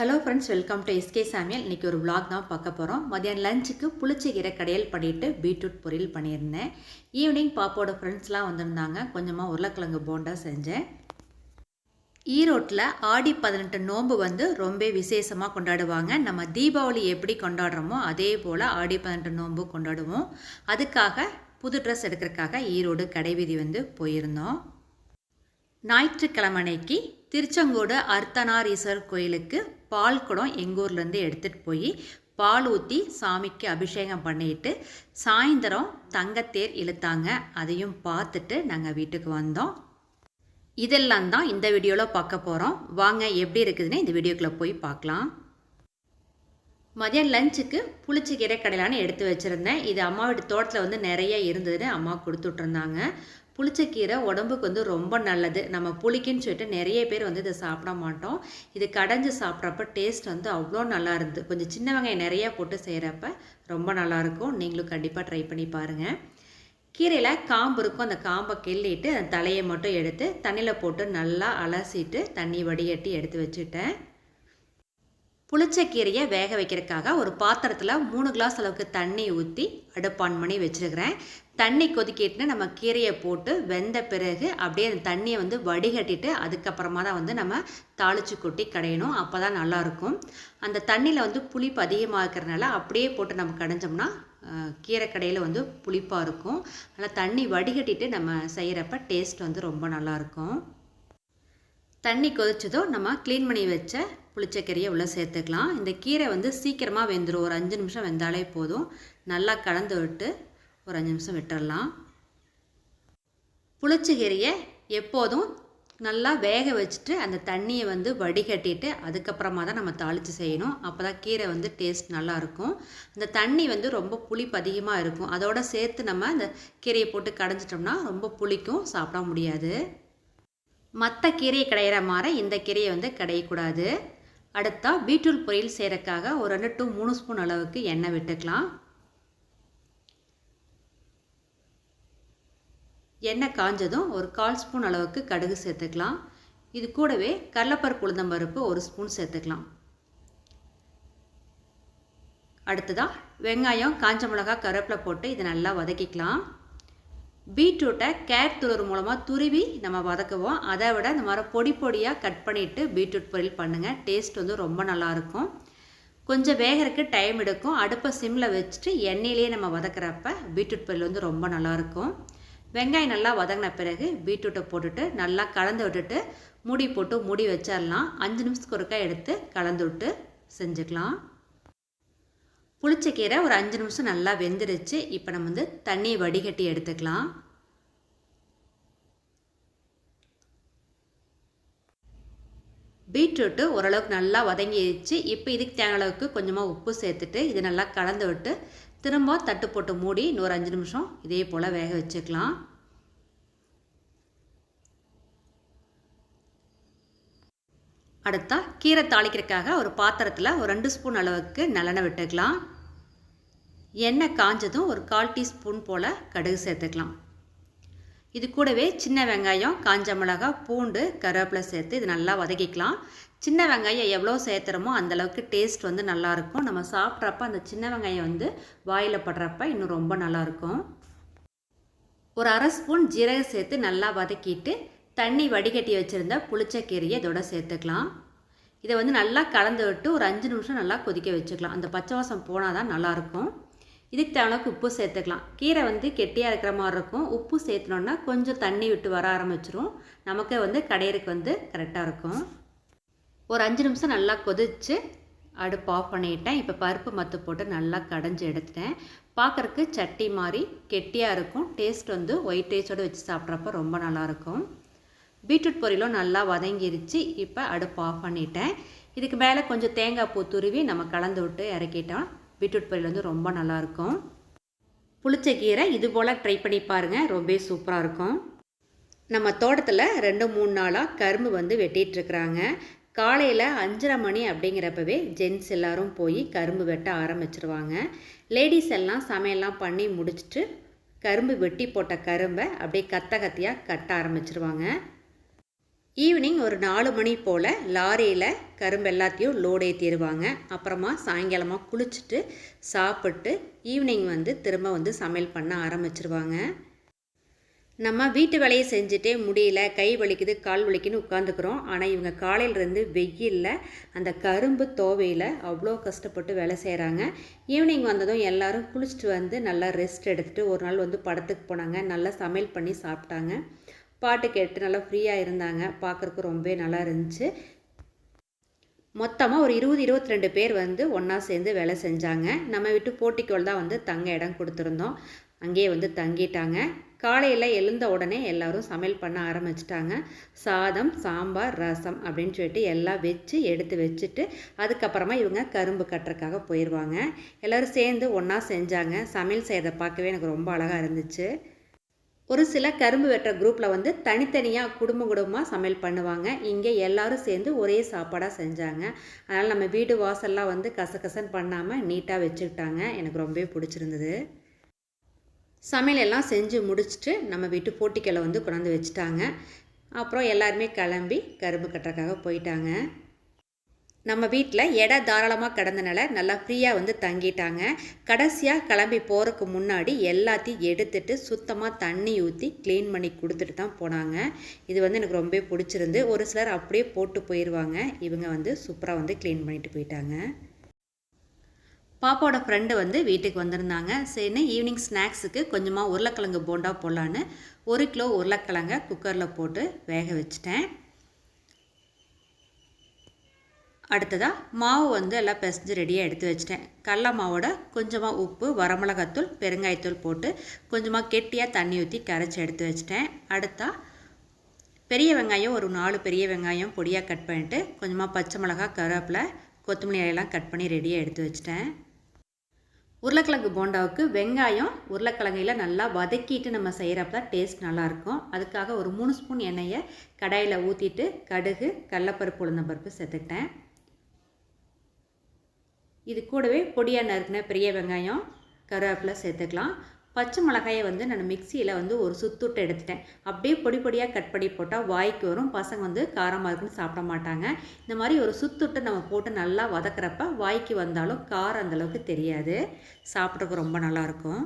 Hello friends welcome to SK Samayal இன்றைக்கி ஒரு vlog தான் பார்க்க போகிறோம் மதியானம் லஞ்சுக்கு புளிச்சக்கீரை கடையல் பண்ணிவிட்டு பீட்ரூட் பொரியல் பண்ணியிருந்தேன். ஈவினிங் பாப்போட ஃப்ரெண்ட்ஸ்லாம் வந்திருந்தாங்க. கொஞ்சமாக உருளைக்கிழங்கு போண்டா செஞ்சேன். ஈரோட்டில் ஆடி பதினெட்டு நோன்பு வந்து ரொம்ப விசேஷமாக கொண்டாடுவாங்க. நம்ம தீபாவளி எப்படி கொண்டாடுறோமோ அதே போல் ஆடி பதினெட்டு நோன்பு கொண்டாடுவோம். அதுக்காக புது ட்ரெஸ் எடுக்கிறதுக்காக ஈரோடு கடைவீதி வந்து போயிருந்தோம். ஞாயிற்றுக்கிழமை அன்னைக்கு திருச்செங்கோடு அர்த்தநாரீஸ்வரர் கோயிலுக்கு பால் குடம் எங்கள் ஊர்லேருந்து எடுத்துகிட்டு போய் பால் ஊற்றி சாமிக்கு அபிஷேகம் பண்ணிட்டு சாயந்தரம் தங்கத்தேர் இழுத்தாங்க. அதையும் பார்த்துட்டு நாங்கள் வீட்டுக்கு வந்தோம். இதெல்லாம் தான் இந்த வீடியோவில் பார்க்க போகிறோம் வாங்க எப்படி இருக்குதுன்னு இந்த வீடியோக்குள்ளே போய் பார்க்கலாம். மதியம் லஞ்சுக்கு புளிச்சக்கீரை கடையிலான்னு எடுத்து வச்சுருந்தேன். இது அம்மாவோட தோட்டத்தில் வந்து நிறைய இருந்ததுன்னு அம்மா கொடுத்துட்ருந்தாங்க புளிச்சக்கீரை உடம்புக்கு வந்து ரொம்ப நல்லது. நம்ம புளிக்குன்னு சொல்லிட்டு நிறைய பேர் வந்து இதை சாப்பிட மாட்டோம். இது கடைஞ்சி சாப்பிட்றப்ப டேஸ்ட் வந்து அவ்வளோ நல்லா இருந்தது. கொஞ்சம் சின்ன வெங்காயம் நிறையா போட்டு செய்கிறப்ப ரொம்ப நல்லாயிருக்கும் நீங்களும் கண்டிப்பாக ட்ரை பண்ணி பாருங்கள் கீரையில் காம்பு இருக்கும். அந்த காம்பை கிள்ளிட்டு அந்த தலையை மட்டும் எடுத்து தண்ணியில் போட்டு நல்லா அலசிட்டு தண்ணி வடிகட்டி எடுத்து வச்சுட்டேன். புளிச்சக்கீரையை வேக வைக்கிறதுக்காக ஒரு பாத்திரத்தில் மூணு கிளாஸ் அளவுக்கு தண்ணி ஊற்றி அடுப்பான் பண்ணி வச்சுருக்கிறேன். தண்ணி கொதிக்கிட்டு நம்ம கீரையை போட்டு வெந்த பிறகு அப்படியே அந்த தண்ணியை வந்து வடிகட்டிட்டு அதுக்கப்புறமா தான் வந்து நம்ம தாளித்து கொட்டி கடையணும். அப்போ தான் நல்லாயிருக்கும். அந்த தண்ணியில் வந்து புளிப்பு அதிகமாக இருக்கிறனால அப்படியே போட்டு நம்ம கடைஞ்சோம்னா கீரை கடையில் வந்து புளிப்பாக இருக்கும். ஆனால் தண்ணி வடிகட்டிட்டு நம்ம செய்கிறப்ப டேஸ்ட் வந்து ரொம்ப நல்லாயிருக்கும். தண்ணி கொதிச்சதும் நம்ம க்ளீன் பண்ணி வச்ச புளிச்சக்கீரையை உள்ளே சேர்த்துக்கலாம். இந்த கீரை வந்து சீக்கிரமாக வெந்துடும் ஒரு அஞ்சு நிமிஷம் வெந்தாலே போதும். நல்லா கலந்து விட்டு ஒரு அஞ்சு நிமிஷம் விட்டுடலாம் புளிச்சக்கீரையை எப்போதும் நல்லா வேக வச்சுட்டு அந்த தண்ணியை வந்து வடிகட்டிட்டு அதுக்கப்புறமா தான் நம்ம தாளித்து செய்யணும். அப்போ தான் கீரை வந்து டேஸ்ட் நல்லாயிருக்கும் அந்த தண்ணி வந்து ரொம்ப புளிப்பு அதிகமாக இருக்கும். அதோட சேர்த்து நம்ம அந்த கீரையை போட்டு கடைஞ்சிட்டோம்னா ரொம்ப புளிக்கும் சாப்பிட முடியாது. மற்ற கீரையை கடையிற மாதிரி இந்த கீரையை வந்து கடையக்கூடாது. அடுத்தா பீட்ரூட் பொரியல் செய்கிறக்காக ஒரு ரெண்டு டு மூணு ஸ்பூன் அளவுக்கு எண்ணெய் விட்டுக்கலாம். எண்ணெய் காஞ்சதும் ஒரு கால் ஸ்பூன் அளவுக்கு கடுகு சேர்த்துக்கலாம். இது கூடவே கடலப்பருப்பு உளுந்தம்பருப்பு ஒரு ஸ்பூன் சேர்த்துக்கலாம். அடுத்ததாக வெங்காயம் காஞ்ச மிளகா கருவேப்பிலை போட்டு இதை நல்லா வதக்கிக்கலாம். பீட்ரூட்டை கேட் துளர் மூலமாக துருவி நம்ம வதக்குவோம். அதை விட இந்த மாதிரி பொடி பொடியாக கட் பண்ணிவிட்டு பீட்ரூட் பொரியல் பண்ணுங்கள் டேஸ்ட் வந்து ரொம்ப நல்லாயிருக்கும் கொஞ்சம் வேகிறதுக்கு டைம் எடுக்கும். அடுப்பை சிம்மில் வச்சுட்டு எண்ணெயிலேயே நம்ம வதக்குறப்ப பீட்ரூட் பொரியல் வந்து ரொம்ப நல்லாயிருக்கும் வெங்காயம் நல்லா வதங்கின பிறகு பீட்ரூட்டை போட்டுட்டு நல்லா கலந்து விட்டுட்டு மூடி போட்டு மூடி வச்சிடலாம் அஞ்சு நிமிஷத்துக்கு ஒருக்கா எடுத்து கலந்து விட்டு செஞ்சுக்கலாம். புளிச்சக்கீரை ஒரு அஞ்சு நிமிஷம் நல்லா வெந்துருச்சு. இப்போ நம்ம வந்து தண்ணியை வடிகட்டி எடுத்துக்கலாம். பீட்ரூட்டு ஓரளவுக்கு நல்லா வதங்கிடுச்சு இப்போ இதுக்கு தேவையான அளவுக்கு கொஞ்சமாக உப்பு சேர்த்துட்டு இது நல்லா கலந்து விட்டு திரும்ப தட்டு போட்டு மூடி இன்னொரு அஞ்சு நிமிஷம் இதே போல் வேக வச்சுக்கலாம். அடுத்தா கீரை தாளிக்கிறதுக்காக ஒரு பாத்திரத்தில் ஒரு ரெண்டு ஸ்பூன் அளவுக்கு நல்லெண்ணெய் விட்டுக்கலாம். எண்ணெய் காஞ்சதும் ஒரு கால் டீஸ்பூன் போல் கடுகு சேர்த்துக்கலாம். இது கூடவே சின்ன வெங்காயம் காஞ்ச மிளகாய் பூண்டு கருவேப்பிலை சேர்த்து இது நல்லா வதக்கிக்கலாம். சின்ன வெங்காயம் எவ்வளோ சேர்த்துறோமோ அந்தளவுக்கு டேஸ்ட் வந்து நல்லாயிருக்கும் நம்ம சாப்பிட்றப்ப அந்த சின்ன வெங்காயம் வந்து வாயில் படுறப்ப இன்னும் ரொம்ப நல்லாயிருக்கும் ஒரு அரை ஸ்பூன் ஜீரகம் சேர்த்து நல்லா வதக்கிட்டு தண்ணி வடிகட்டி வச்சுருந்த புளிச்சக்கீரையை இதோட சேர்த்துக்கலாம். இதை வந்து நல்லா கலந்து விட்டு ஒரு அஞ்சு நிமிஷம் நல்லா கொதிக்க வச்சுக்கலாம். அந்த பச்சை வாசம் போனால் தான் நல்லாயிருக்கும். இதுக்கு தேவைக்கு உப்பு சேர்த்துக்கலாம். கீரை வந்து கெட்டியாக இருக்கிற மாதிரி இருக்கும். உப்பு சேர்த்துனோன்னா கொஞ்சம் தண்ணி விட்டு வர ஆரம்பிச்சிரும். நமக்கு வந்து கடையிறக்கு வந்து கரெக்டாக இருக்கும். ஒரு அஞ்சு நிமிஷம் நல்லா கொதிச்சு அடுப்பு ஆஃப் பண்ணிட்டேன். இப்போ பருப்பு மத்து போட்டு நல்லா கடைஞ்சி எடுத்துட்டேன். பார்க்குறக்கு சட்டி மாதிரி கெட்டியாக இருக்கும். டேஸ்ட் வந்து ஒயிட் ரைஸோடு வச்சு சாப்பிட்றப்ப ரொம்ப நல்லாயிருக்கும். பீட்ரூட் பொரியலும் நல்லா வதங்கிருச்சு. இப்போ அடுப்பு ஆஃப் பண்ணிட்டேன். இதுக்கு மேலே கொஞ்சம் தேங்காய் பூ துருவி நம்ம கலந்து விட்டு இறக்கிட்டோம் பீட்ரூட் பொரியல் வந்து ரொம்ப நல்லாயிருக்கும் புளிச்ச கீரை இது போல் ட்ரை பண்ணி பாருங்கள் ரொம்ப சூப்பராக இருக்கும். நம்ம தோட்டத்தில் ரெண்டு மூணு நாளாக கரும்பு வந்து வெட்டிகிட்ருக்குறாங்க காலையில் அஞ்சரை மணி அப்படிங்கிறப்பவே ஜென்ஸ் எல்லோரும் போய் கரும்பு வெட்ட ஆரம்பிச்சிருவாங்க. லேடிஸ் எல்லாம் சமையல்லாம் பண்ணி முடிச்சுட்டு கரும்பு வெட்டி போட்ட கரும்பை அப்படியே கத்த கத்தியாக கட்ட ஆரம்பிச்சிருவாங்க. ஈவினிங் ஒரு நாலு மணி போல் லாரியில் கரும்பு எல்லாத்தையும் லோடு ஏற்றிடுவாங்க அப்புறமா சாயங்காலமாக குளிச்சுட்டு சாப்பிட்டு ஈவினிங் வந்து திரும்ப வந்து சமையல் பண்ண ஆரம்பிச்சிருவாங்க. நம்ம வீட்டு வேலையை செஞ்சுட்டே முடியல கை வலிக்குது கால் வலிக்குன்னு உட்காந்துக்கிறோம் ஆனால் இவங்க காலையிலேருந்து வெயிலில் அந்த கரும்பு தோவையில் அவ்வளோ கஷ்டப்பட்டு வேலை செய்கிறாங்க ஈவினிங் வந்ததும் எல்லோரும் குளிச்சுட்டு வந்து நல்லா ரெஸ்ட் எடுத்துகிட்டு ஒரு நாள் வந்து படத்துக்கு போனாங்க. நல்லா சமையல் பண்ணி சாப்பிட்டாங்க. பாட்டு கேட்டு நல்லா ஃப்ரீயாக இருந்தாங்க. பார்க்குறக்கு ரொம்பவே நல்லா இருந்துச்சு. மொத்தமாக ஒரு இருபது இருபத்தி ரெண்டு பேர் வந்து ஒன்றா சேர்ந்து வேலை செஞ்சாங்க. நம்ம விட்டு போட்டிக்கோள் தான் வந்து தங்க இடம் கொடுத்துருந்தோம். அங்கேயே வந்து தங்கிட்டாங்க. காலையில் எழுந்த உடனே எல்லோரும் சமையல் பண்ண ஆரம்பிச்சிட்டாங்க. சாதம் சாம்பார் ரசம் அப்படின்னு சொல்லிட்டு எல்லாம் வச்சு எடுத்து வச்சுட்டு அதுக்கப்புறமா இவங்க கரும்பு கட்டுறக்காக போயிடுவாங்க எல்லோரும் சேர்ந்து ஒன்றா செஞ்சாங்க. சமையல் செய்கிறத பார்க்கவே எனக்கு ரொம்ப அழகாக இருந்துச்சு. ஒரு சில கரும்பு வெட்டுற குரூப்பில் வந்து தனித்தனியாக குடும்ப குடும்பமாக சமையல் பண்ணுவாங்க. இங்கே எல்லோரும் சேர்ந்து ஒரே சாப்பாடாக செஞ்சாங்க. அதனால் நம்ம வீடு வாசல்லாம் வந்து கசகசன்னு பண்ணாமல் நீட்டாக வச்சுக்கிட்டாங்க. எனக்கு ரொம்பவே பிடிச்சிருந்தது. சமையல் எல்லாம் செஞ்சு முடிச்சுட்டு நம்ம வீட்டு போட்டிக்கலை வந்து கொண்டாந்து வச்சுட்டாங்க. அப்புறம் எல்லாருமே கிளம்பி கரும்பு கட்டுறக்காக போயிட்டாங்க. நம்ம வீட்டில் இடம் தாராளமாக கிடந்தனால நல்லா ஃப்ரீயாக வந்து தங்கிட்டாங்க. கடைசியாக கிளம்பி போகிறதுக்கு முன்னாடி எல்லாத்தையும் எடுத்துட்டு சுத்தமாக தண்ணி ஊற்றி க்ளீன் பண்ணி கொடுத்துட்டு தான் போனாங்க. இது வந்து எனக்கு ரொம்ப பிடிச்சிருந்து ஒரு சிலர் அப்படியே போட்டு போயிடுவாங்க இவங்க வந்து சூப்பராக வந்து க்ளீன் பண்ணிட்டு போயிட்டாங்க. பாப்பாவோட ஃப்ரெண்டு வந்து வீட்டுக்கு வந்திருந்தாங்க. சரின்னு ஈவினிங் ஸ்நாக்ஸுக்கு கொஞ்சமாக உருளைக்கிழங்கு போண்டா போடலான்னு ஒரு கிலோ உருளைக்கிழங்க குக்கரில் போட்டு வேக வச்சிட்டேன். அடுத்ததாக மாவு வந்து எல்லாம் பிசைஞ்சு ரெடியாக எடுத்து வச்சிட்டேன். கடல மாவோட கொஞ்சமாக உப்பு வரமிளகாத்தூள் பெருங்காயத்தூள் போட்டு கொஞ்சமாக கெட்டியாக தண்ணி ஊற்றி கரைச்சி எடுத்து வச்சிட்டேன். அடுத்தா பெரிய வெங்காயம் ஒரு நாலு பெரிய வெங்காயம் பொடியாக கட் பண்ணிவிட்டு கொஞ்சமாக பச்சை மிளகா கருவேப்பிலை கொத்தமல்லி இலையெல்லாம் கட் பண்ணி ரெடியாக எடுத்து வச்சிட்டேன். உருளைக்கிழங்கு போண்டாவுக்கு வெங்காயம் உருளைக்கிழங்கையில் நல்லா வதக்கிட்டு நம்ம செய்கிறப்ப தான் டேஸ்ட் நல்லாயிருக்கும். அதுக்காக ஒரு மூணு ஸ்பூன் எண்ணெயை கடாயில் ஊற்றிட்டு கடுகு கடலப்பருப்பு உளுந்தம்பருப்பு சேர்த்துக்கிட்டேன். இது கூடவே பொடியாக நறுக்கின பெரிய வெங்காயம் கருவேப்பிலை சேர்த்துக்கலாம். பச்சை மிளகாயை வந்து நான் மிக்சியில் வந்து ஒரு சுத்துட்டு எடுத்துட்டேன். அப்படியே பொடி பொடியாக கட் பண்ணி போட்டால் வாய்க்கு வரும். பசங்க வந்து காரமாக இருக்குன்னு சாப்பிட மாட்டாங்க. இந்த மாதிரி ஒரு சுத்துட்டு நம்ம போட்டு நல்லா வதக்கிறப்ப வாய்க்கு வந்தாலும் காரம் அந்தளவுக்கு தெரியாது. சாப்பிட்றதுக்கு ரொம்ப நல்லாயிருக்கும்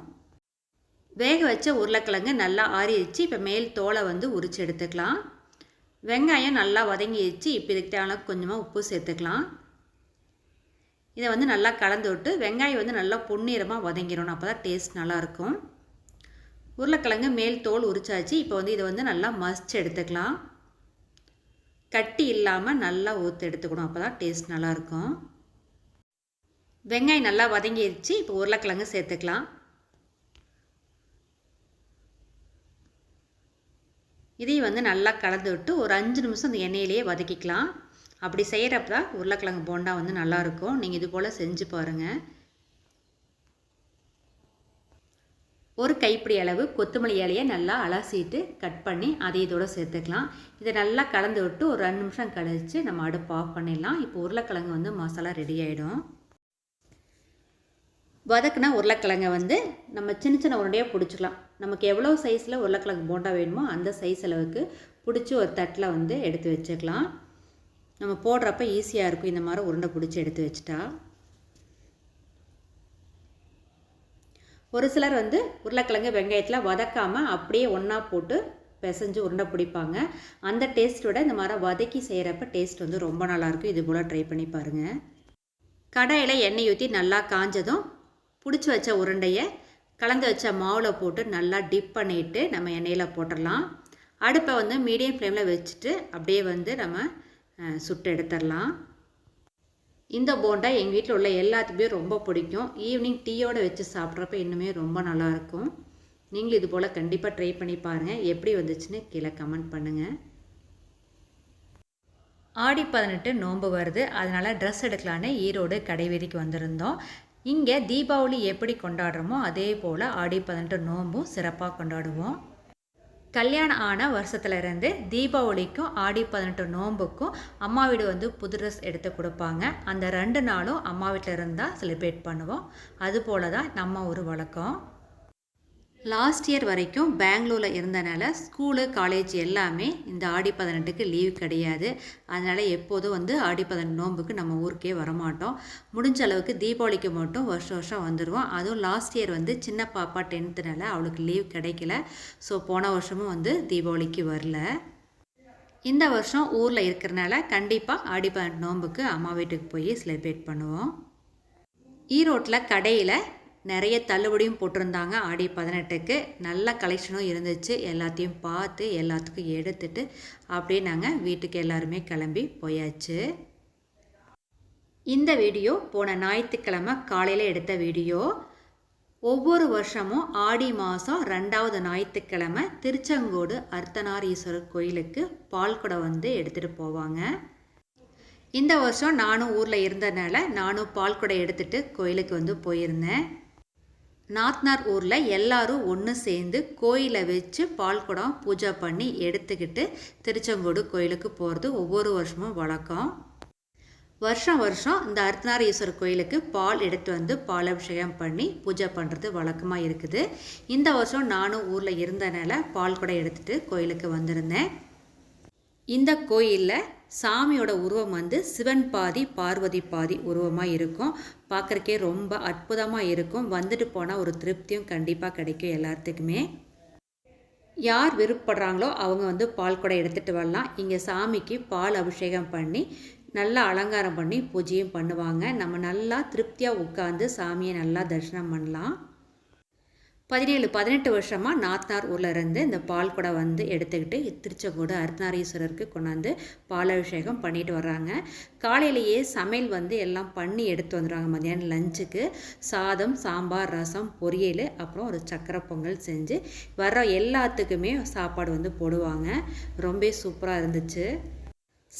வேக வச்ச உருளைக்கிழங்கு நல்லா ஆறிடுச்சு. இப்போ மேல் தோலை வந்து உரித்து எடுத்துக்கலாம். வெங்காயம் நல்லா வதங்கிடுச்சு. இப்போ இதுக்கு தேவையான கொஞ்சமாக உப்பு சேர்த்துக்கலாம். இதை வந்து நல்லா கலந்து விட்டு வெங்காயம் வந்து நல்லா பொன்னிறமாக வதங்கிடணும். அப்போ தான் டேஸ்ட் நல்லாயிருக்கும். உருளைக்கிழங்கு மேல் தோல் உரிச்சாச்சு. இப்போ வந்து இதை வந்து நல்லா மசிச்சு எடுத்துக்கலாம். கட்டி இல்லாமல் நல்லா ஊற்று எடுத்துக்கணும். அப்போ தான் டேஸ்ட் நல்லாயிருக்கும். வெங்காயம் நல்லா வதங்கிடுச்சு இப்போ உருளைக்கிழங்கு சேர்த்துக்கலாம். இதையும் வந்து நல்லா கலந்து விட்டு ஒரு அஞ்சு நிமிஷம் அந்த எண்ணெயிலேயே வதக்கிக்கலாம். அப்படி செய்கிறப்ப தான் உருளைக்கிழங்கு போண்டா வந்து நல்லாயிருக்கும். நீங்கள் இது போல் செஞ்சு பாருங்கள் ஒரு கைப்பிடி அளவு கொத்தமல்லி இலையை நல்லா அலசிட்டு கட் பண்ணி அதை இதோட சேர்த்துக்கலாம். இதை நல்லா கலந்து விட்டு ஒரு ரெண்டு நிமிஷம் கழித்து நம்ம அடுப்பு ஆஃப் பண்ணிடலாம். இப்போ உருளைக்கிழங்கு வந்து மசாலா ரெடி ஆகிடும் வதக்குனா உருளைக்கிழங்கை வந்து நம்ம சின்ன சின்ன உருண்டையாக பிடிச்சிக்கலாம். நமக்கு எவ்வளோ சைஸில் உருளைக்கிழங்கு போண்டா வேணுமோ அந்த சைஸ் அளவுக்கு பிடிச்சி ஒரு தட்டில் வந்து எடுத்து வச்சுக்கலாம். நம்ம போடுறப்ப ஈஸியாக இருக்கும். இந்த மாதிரி உருண்டை பிடிச்சி எடுத்து வச்சுட்டா. ஒரு சிலர் வந்து உருளைக்கிழங்கு வெங்காயத்தில் வதக்காமல் அப்படியே ஒன்றா போட்டு பிசைஞ்சு உருண்டை பிடிப்பாங்க. அந்த டேஸ்ட்டோட இந்த மாதிரி வதக்கி செய்கிறப்ப டேஸ்ட் வந்து ரொம்ப நல்லாயிருக்கும் இது போல் ட்ரை பண்ணி பாருங்கள் கடாயில் எண்ணெய் ஊற்றி நல்லா காஞ்சதும் பிடிச்சி வச்ச உருண்டையை கலந்து வச்ச மாவில் போட்டு நல்லா டிப் பண்ணிவிட்டு நம்ம எண்ணெயில் போட்டுடலாம். அடுப்பை வந்து மீடியம் ஃப்ளேமில் வச்சுட்டு அப்படியே வந்து நம்ம சுட்டு எடுத்துடலாம். இந்த போண்டா எங்கள் வீட்டில் உள்ள எல்லாத்துக்குமே ரொம்ப பிடிக்கும். ஈவினிங் டீயோடு வச்சு சாப்பிட்றப்ப இன்னுமே ரொம்ப நல்லாயிருக்கும். நீங்களும் இது போல் கண்டிப்பாக ட்ரை பண்ணி பாருங்கள் எப்படி வந்துச்சுன்னு கீழே கமெண்ட் பண்ணுங்கள் ஆடி பதினெட்டு நோன்பு வருது. அதனால் ட்ரெஸ் எடுக்கலான்னு ஈரோடு கடைவீதிக்கு வந்திருந்தோம். இங்கே தீபாவளி எப்படி கொண்டாடுறோமோ அதே போல் ஆடி பதினெட்டு நோன்பும் சிறப்பாக கொண்டாடுவோம். கல்யாணம் ஆன வருஷத்துல இருந்து தீபாவளிக்கும் ஆடி பதினெட்டு நோம்புக்கும் அம்மா வீடு வந்து புது ட்ரெஸ் எடுத்து கொடுப்பாங்க. அந்த ரெண்டு நாளும் அம்மா வீட்டில் இருந்தால் செலிப்ரேட் பண்ணுவோம். அது போல தான் நம்ம ஒரு வழக்கம். லாஸ்ட் இயர் வரைக்கும் பெங்களூரில் இருந்தனால ஸ்கூலு காலேஜ் எல்லாமே இந்த ஆடி பதினெட்டுக்கு லீவ் கிடையாது. அதனால் எப்போதும் வந்து ஆடி பதினெட்டு நோன்புக்கு நம்ம ஊருக்கே வரமாட்டோம். முடிஞ்ச அளவுக்கு தீபாவளிக்கு மட்டும் வருஷம் வருஷம் வந்துடுவோம் அதுவும் லாஸ்ட் இயர் வந்து சின்ன பாப்பா டென்த்துனால அவளுக்கு லீவ் கிடைக்கல. ஸோ போன வருஷமும் வந்து தீபாவளிக்கு வரல. இந்த வருஷம் ஊரில் இருக்கிறனால கண்டிப்பாக ஆடி பதினெட்டு நோன்புக்கு அம்மா வீட்டுக்கு போய் செலிப்ரேட் பண்ணுவோம். ஈரோட்டில் கடையில் நிறைய தள்ளுபடியும் போட்டிருந்தாங்க. ஆடி பதினெட்டுக்கு நல்ல கலெக்ஷனும் இருந்துச்சு. எல்லாத்தையும் பார்த்து எல்லாத்துக்கும் எடுத்துட்டு அப்படியே நாங்கள் வீட்டுக்கு எல்லாருமே கிளம்பி போயாச்சு. இந்த வீடியோ போன ஞாயிற்றுக்கிழமை காலையில் எடுத்த வீடியோ. ஒவ்வொரு வருஷமும் ஆடி மாதம் ரெண்டாவது ஞாயிற்றுக்கிழமை திருச்செங்கோடு அர்த்தநாரீஸ்வரர் கோயிலுக்கு பால் குடம் வந்து எடுத்துகிட்டு போவாங்க. இந்த வருஷம் நானும் ஊரில் இருந்ததுனால நானும் பால்குடம் எடுத்துகிட்டு கோயிலுக்கு வந்து போயிருந்தேன். நாத்னார் ஊரில் எல்லாரும் ஒன்று சேர்ந்து கோயிலை வச்சு பால் குடம் பூஜை பண்ணி எடுத்துக்கிட்டு திருச்செங்கோடு கோயிலுக்கு போகிறது ஒவ்வொரு வருஷமும் வழக்கம். வருஷம் வருஷம் இந்த அர்த்தநாரீஸ்வரர் கோயிலுக்கு பால் எடுத்து வந்து பாலாபிஷேகம் பண்ணி பூஜை பண்ணுறது வழக்கமாக இருக்குது. இந்த வருஷம் நானும் ஊரில் இருந்தனால பால் குடம் எடுத்துகிட்டு கோயிலுக்கு வந்திருந்தேன். இந்த கோயிலில் சாமியோட உருவம் வந்து சிவன் பாதி பார்வதி பாதி உருவமாக இருக்கும். பார்க்குறக்கே ரொம்ப அற்புதமாக இருக்கும். வந்துட்டு போனால் ஒரு திருப்தியும் கண்டிப்பாக கிடைக்கும் எல்லாத்துக்குமே யார் விருப்பப்படுறாங்களோ அவங்க வந்து பால் கூட எடுத்துகிட்டு வரலாம். இங்கே சாமிக்கு பால் அபிஷேகம் பண்ணி நல்லா அலங்காரம் பண்ணி பூஜையும் பண்ணுவாங்க. நம்ம நல்லா திருப்தியாக உட்காந்து சாமியை நல்லா தரிசனம் பண்ணலாம். பதினேழு பதினெட்டு வருஷமாக நாத்னார் ஊரில் இருந்து இந்த பால் குடம் வந்து எடுத்துக்கிட்டு திருச்செங்கோடு அர்த்தநாரீஸ்வரருக்கு கொண்டாந்து பாலாபிஷேகம் பண்ணிட்டு வர்றாங்க. காலையிலேயே சமையல் வந்து எல்லாம் பண்ணி எடுத்து வந்துடுவாங்க மதியானம் லஞ்சுக்கு. சாதம் சாம்பார் ரசம் பொரியல் அப்புறம் ஒரு சக்கரை பொங்கல் செஞ்சு வர்ற எல்லாத்துக்குமே சாப்பாடு வந்து போடுவாங்க. ரொம்ப சூப்பராக இருந்துச்சு.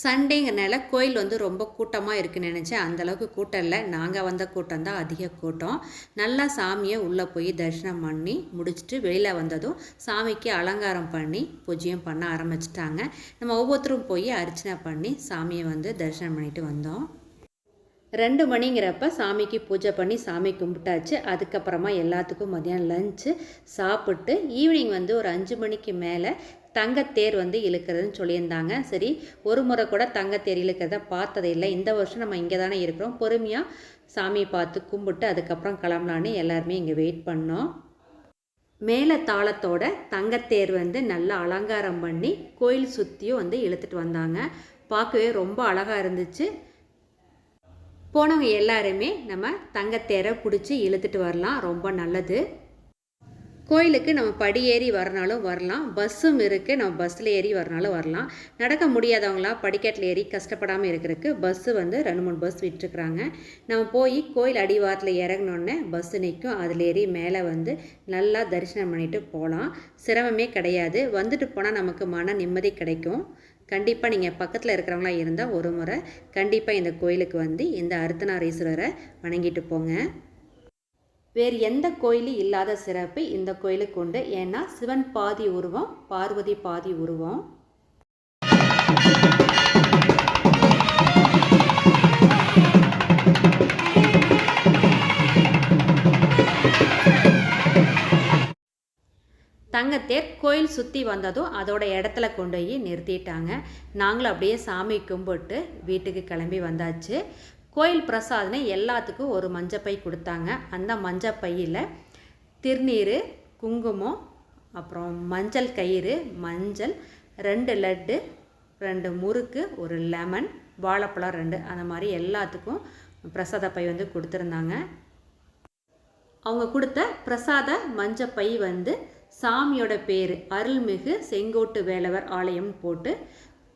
சண்டேங்கிறனால கோயில் வந்து ரொம்ப கூட்டமாக இருக்குன்னு நினச்சேன். அந்தளவுக்கு கூட்டம் இல்லை. நாங்கள் வந்த கூட்டம் தான் அதிக கூட்டம். நல்லா சாமியை உள்ளே போய் தரிசனம் பண்ணி முடிச்சுட்டு வெளியில் வந்ததும் சாமிக்கு அலங்காரம் பண்ணி பூஜையும் பண்ண ஆரம்பிச்சிட்டாங்க. நம்ம ஒவ்வொருத்தரும் போய் அர்ச்சனை பண்ணி சாமியை வந்து தரிசனம் பண்ணிட்டு வந்தோம். ரெண்டு மணிங்கிறப்ப சாமிக்கு பூஜை பண்ணி சாமி கும்பிட்டாச்சு. அதுக்கப்புறமா எல்லாத்துக்கும் மதியானம் லஞ்சு சாப்பிட்டு ஈவினிங் வந்து ஒரு அஞ்சு மணிக்கு மேலே தங்கத்தேர் வந்து இழுக்கிறதுன்னு சொல்லியிருந்தாங்க. சரி ஒரு முறை கூட தங்கத்தேர் இழுக்கிறத பார்த்ததே இல்லை. இந்த வருஷம் நம்ம இங்கே தானே இருக்கிறோம். பொறுமையாக சாமியை பார்த்து கும்பிட்டு அதுக்கப்புறம் கிளம்பலான்னு எல்லாருமே இங்கே வெயிட் பண்ணோம். மேலே தாளத்தோட தங்கத்தேர் வந்து நல்லா அலங்காரம் பண்ணி கோயில் சுற்றியும் வந்து இழுத்துட்டு வந்தாங்க. பார்க்கவே ரொம்ப அழகாக இருந்துச்சு. போனவங்க எல்லாருமே நம்ம தங்கத்தேரை பிடிச்சி இழுத்துட்டு வரலாம். ரொம்ப நல்லது. கோயிலுக்கு நம்ம படி ஏறி வரனாலும் வரலாம். பஸ்ஸும் இருக்குது நம்ம பஸ்ஸில் ஏறி வரனாலும் வரலாம். நடக்க முடியாதவங்களாம் படிக்கட்டில் ஏறி கஷ்டப்படாமல் இருக்கிறதுக்கு பஸ்ஸு வந்து ரெண்டு மூணு பஸ் விட்டுருக்குறாங்க. நம்ம போய் கோயில் அடிவாரத்தில் இறங்கினோடனே பஸ்ஸு நிற்கும் அதில் ஏறி மேலே வந்து நல்லா தரிசனம் பண்ணிட்டு போகலாம் சிரமமே கிடையாது. வந்துட்டு போனால் நமக்கு மன நிம்மதி கிடைக்கும். கண்டிப்பாக நீங்கள் பக்கத்தில் இருக்கிறவங்களா இருந்தால் ஒரு முறை கண்டிப்பாக இந்த கோயிலுக்கு வந்து இந்த அர்த்தநாரீஸ்வரரை வணங்கிட்டு போங்க. வேறு எந்த கோயிலும் இல்லாத சிறப்பு இந்த கோயிலுக்கு உண்டு. ஏன்னா சிவன் பாதி உருவம் பார்வதி பாதி உருவம். தங்கத்தேர் கோயில் சுற்றி வந்ததும் அதோட இடத்துல கொண்டு போய் நிறுத்திட்டாங்க. நாங்களும் அப்படியே சாமி கும்பிட்டு வீட்டுக்கு கிளம்பி வந்தாச்சு. கோயில் பிரசாதனை எல்லாத்துக்கும் ஒரு மஞ்சப்பை கொடுத்தாங்க. அந்த மஞ்சப்பையில் திருநீர் குங்குமம் அப்புறம் மஞ்சள் கயிறு மஞ்சள் ரெண்டு லட்டு ரெண்டு முறுக்கு ஒரு லெமன் வாழைப்பழம் ரெண்டு. அந்த மாதிரி எல்லாத்துக்கும் பிரசாத பை வந்து கொடுத்துருந்தாங்க. அவங்க கொடுத்த பிரசாத மஞ்சப்பை வந்து சாமியோட பேர் அருள்மிகு செங்கோட்டு வேலவர் ஆலயம் போட்டு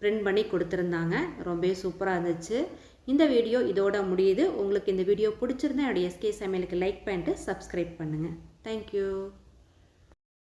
பிரிண்ட் பண்ணி கொடுத்துருந்தாங்க. ரொம்ப சூப்பராக இருந்துச்சு. இந்த வீடியோ இதோட முடியுது. உங்களுக்கு இந்த வீடியோ பிடிச்சிருந்தா என்னுடைய எஸ்கே சமையலுக்கு லைக் பண்ணிட்டு சப்ஸ்கிரைப் பண்ணுங்கள் தேங்க்யூ